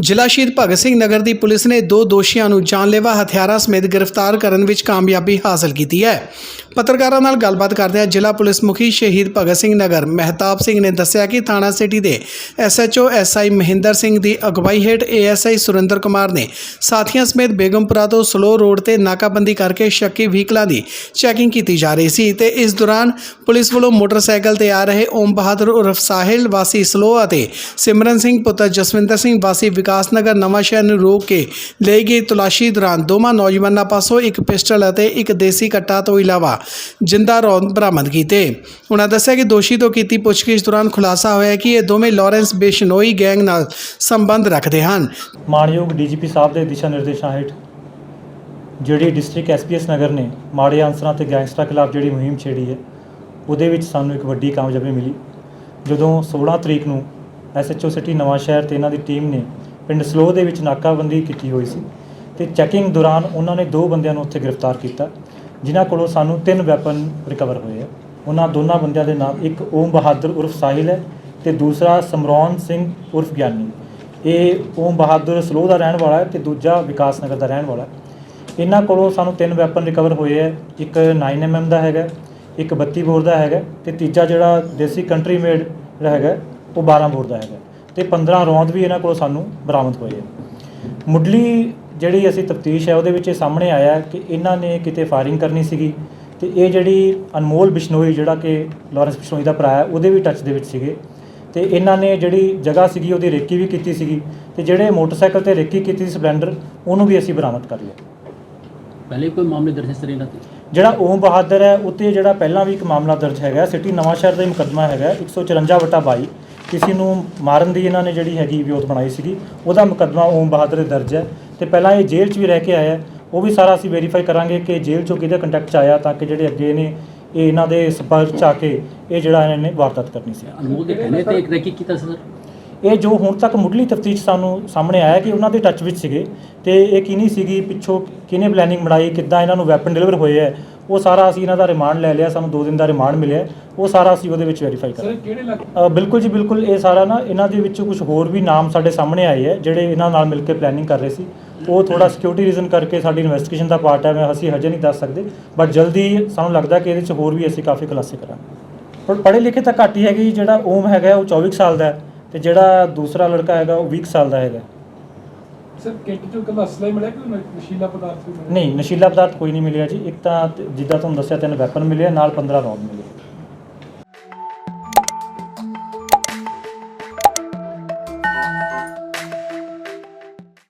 ਜ਼ਿਲ੍ਹਾ ਸ਼ਹੀਦ ਭਗਤ ਸਿੰਘ ਨਗਰ ਦੀ ਪੁਲਿਸ ਨੇ ਦੋ ਦੋਸ਼ੀਆਂ ਨੂੰ ਜਾਨਲੇਵਾ ਹਥਿਆਰਾਂ ਸਮੇਤ ਗ੍ਰਿਫਤਾਰ ਕਰਨ ਵਿੱਚ ਕਾਮਯਾਬੀ ਹਾਸਲ ਕੀਤੀ ਹੈ। ਪੱਤਰਕਾਰਾਂ ਨਾਲ ਗੱਲਬਾਤ ਕਰਦਿਆਂ ਜ਼ਿਲ੍ਹਾ ਪੁਲਿਸ ਮੁਖੀ ਸ਼ਹੀਦ ਭਗਤ ਸਿੰਘ ਨਗਰ। ਮਹਿਤਾਬ ਸਿੰਘ ਨੇ ਦੱਸਿਆ ਕਿ ਥਾਣਾ ਸਿਟੀ ਦੇ ਐਸਐਚਓ ਐਸਆਈ ਮਹਿੰਦਰ ਸਿੰਘ ਦੀ ਅਗਵਾਈ ਹੇਠ ਏਐਸਆਈ ਸੁਰਿੰਦਰ ਕੁਮਾਰ ਨੇ ਸਾਥੀਆਂ ਸਮੇਤ ਬੇਗਮਪੁਰਾ ਤੋਂ ਸਲੋ ਰੋਡ ਤੇ ਨਾਕਾਬੰਦੀ ਕਰਕੇ ਸ਼ੱਕੀ ਵਹੀਕਲਾਂ ਦੀ ਚੈਕਿੰਗ ਕੀਤੀ ਜਾ ਰਹੀ ਸੀ ਤੇ ਇਸ ਦੌਰਾਨ ਪੁਲਿਸ ਵੱਲੋਂ ਮੋਟਰਸਾਈਕਲ ਤੇ ਆ ਰਹੇ ਓਮ ਬਹਾਦਰ ਉਰਫ ਸਾਹਿਲ, ਵਾਸੀ ਸਲੋ ਅਤੇ ਸਿਮਰਨ ਸਿੰਘ ਪੁੱਤਰ ਜਸਵਿੰਦਰ ਸਿੰਘ, ਵਾਸੀ ਵਿਕਾਸ ਨਗਰ ਨਵਾਂ ਸ਼ਹਿਰ ਨੂੰ ਰੋਕ ਕੇ ਲਈ ਗਈ ਤਲਾਸ਼ੀ ਦੌਰਾਨ ਦੋਵਾਂ ਨੌਜਵਾਨਾਂ ਪਾਸੋਂ ਇੱਕ ਪਿਸਟਲ ਅਤੇ ਇੱਕ ਦੇਸੀ ਕੱਟਾ ਤੋਂ ਇਲਾਵਾ ਜਿੰਦਾ ਰੌਂਦ ਬਰਾਮਦ ਕੀਤੇ। ਉਹਨਾਂ ਦੱਸਿਆ ਕਿ ਦੋਸ਼ੀ ਤੋਂ ਕੀਤੀ ਪੁੱਛਗਿੱਛ ਦੌਰਾਨ ਖੁਲਾਸਾ ਹੋਇਆ ਕਿ ਇਹ ਦੋਵੇਂ ਲਾਰੈਂਸ ਬੇਸ਼ਨੋਈ ਗੈਂਗ ਨਾਲ ਸੰਬੰਧ ਰੱਖਦੇ ਹਨ। ਮਾਣਯੋਗ ਡੀਜੀਪੀ ਸਾਹਿਬ ਦੇ ਦਿਸ਼ਾ ਨਿਰਦੇਸ਼ਾਂ ਹੇਠ ਜਿਹੜੀ ਡਿਸਟ੍ਰਿਕਟ ਐਸਪੀਐਸ ਨਗਰ ਨੇ ਮਾੜੇ ਅਨਸਰਾਂ ਤੇ ਗੈਂਗਸਟਰਾਂ ਖਿਲਾਫ ਜਿਹੜੀ ਮੁਹਿੰਮ ਛੇੜੀ ਹੈ, ਉਹਦੇ ਵਿੱਚ ਸਾਨੂੰ ਇੱਕ ਵੱਡੀ ਕਾਮਯਾਬੀ ਮਿਲੀ। ਜਦੋਂ 16 ਤਰੀਕ ਨੂੰ ਐਸਐਚਓ ਸਿਟੀ ਨਵਾਂ ਸ਼ਹਿਰ ਤੇ ਇਹਨਾਂ ਦੀ ਟੀਮ ਨੇ ਪਿੰਡ ਸਲੋ ਦੇ ਵਿੱਚ ਨਾਕਾਬੰਦੀ ਕੀਤੀ ਹੋਈ ਸੀ ਤੇ ਚੈਕਿੰਗ ਦੌਰਾਨ ਉਹਨਾਂ ਨੇ ਦੋ ਬੰਦਿਆਂ ਨੂੰ ਉੱਥੇ ਗ੍ਰਿਫਤਾਰ ਕੀਤਾ। ਜਿਨ੍ਹਾਂ ਕੋਲੋਂ ਸਾਨੂੰ ਤਿੰਨ ਵੈਪਨ ਰਿਕਵਰ ਹੋਏ ਆ। ਉਹਨਾਂ ਦੋਨਾਂ ਬੰਦਿਆਂ ਦੇ ਨਾਮ, ਇੱਕ ਓਮ ਬਹਾਦਰ ਉਰਫ ਸਾਹਿਲ ਹੈ ਤੇ ਦੂਸਰਾ ਸਮਰੌਨ ਸਿੰਘ ਉਰਫ ਗਿਆਨੀ। ਇਹ ਓਮ ਬਹਾਦਰ ਸਲੋ ਦਾ ਰਹਿਣ ਵਾਲਾ ਹੈ ਤੇ ਦੂਜਾ ਵਿਕਾਸ ਨਗਰ ਦਾ ਰਹਿਣ ਵਾਲਾ ਹੈ। ਇਹਨਾਂ ਕੋਲੋਂ ਸਾਨੂੰ ਤਿੰਨ ਵੈਪਨ ਰਿਕਵਰ ਹੋਏ ਹੈ ਇੱਕ 9mm ਦਾ ਹੈਗਾ, ਇੱਕ 32 ਬੋਰ ਦਾ ਹੈਗਾ ਤੇ ਤੀਜਾ ਜਿਹੜਾ ਦੇਸੀ ਕੰਟਰੀ ਮੇਡ ਜਿਹੜਾ ਹੈਗਾ, ਉਹ 12 ਬੋਰ ਦਾ ਹੈਗਾ। ਤੇ 15 ਰੌਂਦ ਵੀ ਇਹਨਾਂ ਕੋਲੋਂ ਸਾਨੂੰ ਬਰਾਮਦ ਹੋਏ ਹੈ ਮੁੱਢਲੀ ਜਿਹੜੀ ਅਸੀਂ ਤਫਤੀਸ਼ ਹੈ ਉਹਦੇ ਵਿੱਚ ਇਹ ਸਾਹਮਣੇ ਆਇਆ ਕਿ ਇਹਨਾਂ ਨੇ ਕਿਤੇ ਫਾਇਰਿੰਗ ਕਰਨੀ ਸੀਗੀ ਤੇ ਇਹ ਜਿਹੜੀ ਅਨਮੋਲ ਬਿਸ਼ਨੋਈ ਜਿਹੜਾ ਕਿ ਲਾਰੈਂਸ ਬਿਸ਼ਨੋਈ ਦਾ ਭਰਾ ਹੈ ਉਹਦੇ ਵੀ ਟੱਚ ਦੇ ਵਿੱਚ ਸੀਗੇ। ਤੇ ਇਹਨਾਂ ਨੇ ਜਿਹੜੀ ਜਗ੍ਹਾ ਸੀਗੀ ਉਹਦੀ ਰੇਕੀ ਵੀ ਕੀਤੀ ਸੀਗੀ ਤੇ ਜਿਹੜੇ ਮੋਟਰਸਾਈਕਲ ਤੇ ਰੇਕੀ ਕੀਤੀ ਸੀ ਸਪਲੈਂਡਰ ਉਹਨੂੰ ਵੀ ਅਸੀਂ ਬਰਾਮਦ ਕਰ ਲਿਆ। ਪਹਿਲੇ ਕੋਈ ਮਾਮਲੇ ਦਰਜ ਇਸ ਤਰ੍ਹਾਂ ਦੇ? ਜਿਹੜਾ ਓਮ ਬਹਾਦਰ ਹੈ ਉੱਤੇ ਜਿਹੜਾ ਪਹਿਲਾਂ ਵੀ ਇੱਕ ਮਾਮਲਾ ਦਰਜ ਹੈਗਾ ਸਿਟੀ ਨਵਾਂ ਸ਼ਹਿਰ ਦਾ ਹੀ ਮੁਕੱਦਮਾ ਹੈਗਾ 154 ਵਟਾ 22 ਕਿਸੇ ਨੂੰ ਮਾਰਨ ਦੀ ਇਹਨਾਂ ਨੇ ਜਿਹੜੀ ਹੈਗੀ ਵਿਉਂਤ ਬਣਾਈ ਸੀਗੀ ਉਹਦਾ ਮੁਕੱਦਮਾ ਓਮ ਬਹਾਦਰ ਦੇ ਦਰਜ ਹੈ। ਤੇ ਪਹਿਲਾਂ ਇਹ ਜੇਲ੍ਹ 'ਚ ਵੀ ਰਹਿ ਕੇ ਆਇਆ ਉਹ ਵੀ ਸਾਰਾ ਅਸੀਂ ਵੈਰੀਫਾਈ ਕਰਾਂਗੇ ਕਿ ਜੇਲ੍ਹ 'ਚੋਂ ਕਿਹਦੇ ਕੰਟੈਕਟ 'ਚ ਆਇਆ ਤਾਂ ਕਿ ਜਿਹੜੇ ਅੱਗੇ ਨੇ, ਇਹ ਇਹਨਾਂ ਦੇ ਸੰਪਰਕ 'ਚ ਆ ਕੇ ਇਹ ਜਿਹੜਾ ਇਹਨਾਂ ਨੇ ਵਾਰਦਾਤ ਕਰਨੀ ਸੀ। ਅਨਮੋਲ ਦੇ ਕਹਿਣੇ ਤੇ ਇੱਕ ਰੈਕੀ ਕੀਤਾ ਸੀ, ਸਰ? ਇਹ ਜੋ ਹੁਣ ਤੱਕ ਮੁੱਢਲੀ ਤਫਤੀਸ਼ ਸਾਨੂੰ ਸਾਹਮਣੇ ਆਇਆ ਕਿ ਉਹਨਾਂ ਦੇ ਟੱਚ ਵਿੱਚ ਸੀਗੇ ਤੇ ਇਹ ਕਿਹਨੀ ਸੀਗੀ ਪਿੱਛੋਂ ਕਿਹਨੇ ਪਲੈਨਿੰਗ ਬਣਾਈ ਕਿੱਦਾਂ ਇਹਨਾਂ ਨੂੰ ਵੈਪਨ ਡਿਲੀਵਰ ਹੋਏ ਹੈ ਉਹ ਸਾਰਾ ਅਸੀਂ ਇਹਨਾਂ ਦਾ ਰਿਮਾਂਡ ਲੈ ਲਿਆ ਸਾਨੂੰ 2 ਦਿਨ ਦਾ ਰਿਮਾਂਡ ਮਿਲਿਆ। ਉਹ ਸਾਰਾ ਅਸੀਂ ਉਹਦੇ ਵਿੱਚ ਵੈਰੀਫਾਈ ਕਰਾਂਗੇ। ਕਿਹੜੇ ਲੱਗ ਅ, ਬਿਲਕੁਲ ਜੀ ਬਿਲਕੁਲ ਇਹ ਸਾਰਾ ਨਾ ਇਹਨਾਂ ਦੇ ਵਿੱਚ ਕੁਝ ਹੋਰ ਵੀ ਨਾਮ ਸਾਡੇ ਸਾਹਮਣੇ ਆਏ ਹੈ ਜਿਹੜੇ ਇਹਨਾਂ ਨਾਲ ਮਿਲ ਕੇ ਪਲੈਨਿੰਗ ਕਰ ਰਹੇ ਸੀ। ਉਹ ਥੋੜਾ ਸਿਕਿਉਰਿਟੀ ਰੀਜ਼ਨ ਕਰਕੇ ਸਾਡੀ ਇਨਵੈਸਟੀਗੇਸ਼ਨ ਦਾ ਪਾਰਟ ਹੈ ਮੈਂ ਅਸੀਂ ਹਜੇ ਨਹੀਂ ਦੱਸ ਸਕਦੇ ਬਟ ਜਲਦੀ ਸਾਨੂੰ ਲੱਗਦਾ ਕਿ ਇਹਦੇ ਵਿੱਚ ਹੋਰ ਵੀ ਅਸੀਂ ਕਾਫੀ ਖੁਲਾਸੇ ਕਰਾਂਗੇ। ਪਰ ਪੜ੍ਹੇ ਲਿਖੇ ਤਾਂ ਘੱਟ ਹੀ ਹੈਗੀ ਜਿਹੜਾ ਓਮ ਹੈਗਾ ਉਹ 24 ਕੁ ਸਾਲ ਦਾ ਹੈ। ਤੇ ਜਿਹੜਾ ਦੂਸਰਾ ਲੜਕਾ ਹੈਗਾ ਉਹ 20 ਕੁ ਸਾਲ ਦਾ ਹੈਗਾ। ਸਰ ਕਿੱਟ ਚੋਂ ਕੱਲਾ ਅਸਲਾ ਹੀ ਮਿਲਿਆ ਕਿ ਨ- ਨਸ਼ੀਲਾ ਪਦਾਰਥ ਵੀ ਮਿਲਿਆ? ਨਹੀਂ ਨਸ਼ੀਲਾ ਪਦਾਰਥ ਕੋਈ ਨਹੀਂ ਮਿਲਿਆ ਜੀ। ਇੱਕ ਤਾਂ ਤ- ਜਿੱਦਾਂ ਤੁਹਾਨੂੰ ਦੱਸਿਆ ਤਿੰਨ ਵੈਪਨ ਮਿਲੇ ਆ, ਨਾਲ 15 ਰੌਂਦ ਮਿਲੇ